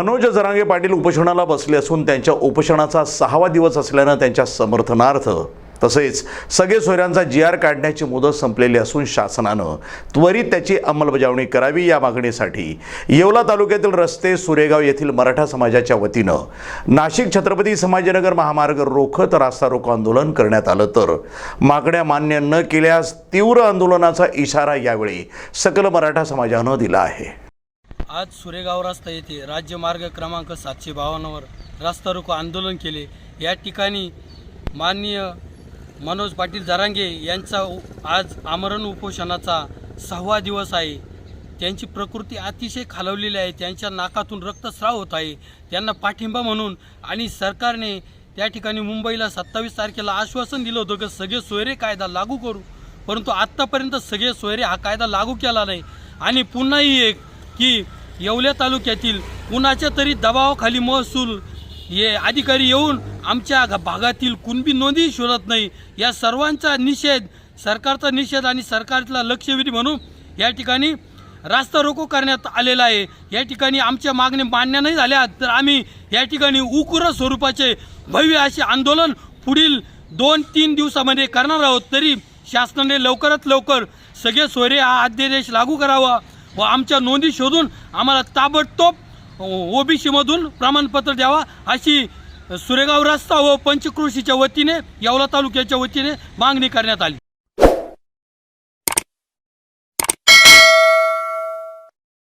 मनोज जरांगे पाटील उपोषणाला बसले असून त्यांच्या उपोषणाचा सहावा दिवस असल्यानं त्यांच्या समर्थनार्थ तसेच सगळे सोयऱ्यांचा जी आर काढण्याची मुदत संपलेली असून शासनानं त्वरित त्याची अंमलबजावणी करावी या मागणीसाठी येवला तालुक्यातील रस्ते सुरेगाव येथील मराठा समाजाच्या वतीनं नाशिक छत्रपती समाजनगर महामार्ग रोखत रास्ता रोको आंदोलन करण्यात आलं तर मागण्या मान्य न केल्यास तीव्र आंदोलनाचा इशारा यावेळी सकल मराठा समाजानं दिला आहे. आज सुरेगाव रस्ता येथे राज्यमार्ग क्रमांक सातशे बावन्नवर रस्ता रोको आंदोलन केले. या ठिकाणी माननीय मनोज पाटील जरांगे यांचा आज आमरण उपोषणाचा सहावा दिवस आहे. त्यांची प्रकृती अतिशय खालवलेली आहे. त्यांच्या नाकातून रक्तस्राव होत आहे. त्यांना पाठिंबा म्हणून आणि सरकारने त्या ठिकाणी मुंबईला सत्तावीस तारखेला आश्वासन दिलं होतं की सगळे सोयरे कायदा लागू करू. परंतु आत्तापर्यंत सगळे सोयरे हा कायदा लागू केला नाही. आणि पुन्हाही एक की येवल्या तालुक्यातील कुणाच्या तरी दबावाखाली महसूल हे अधिकारी येऊन आमच्या भागातील कुणबी नोंदी शोधत नाही. या सर्वांचा निषेध सरकारचा निषेध आणि सरकारला लक्षवेधी म्हणून या ठिकाणी रास्ता रोको करण्यात आलेला आहे. या ठिकाणी आमच्या मागण्या मान्य नाही झाल्या तर आम्ही या ठिकाणी उकुर स्वरूपाचे भव्य असे आंदोलन पुढील दोन तीन दिवसामध्ये करणार आहोत. तरी शासनाने लवकरात लवकर सगळे सोयरे हा अध्यादेश लागू करावा. व आमच्या नोंदी शोधून आम्हाला ताबडतोब ओबीसीमधून प्रमाणपत्र द्यावा अशी सुरेगाव रस्ता व पंचक्रोशीच्या वतीने येवला तालुक्याच्या वतीने मागणी करण्यात आली.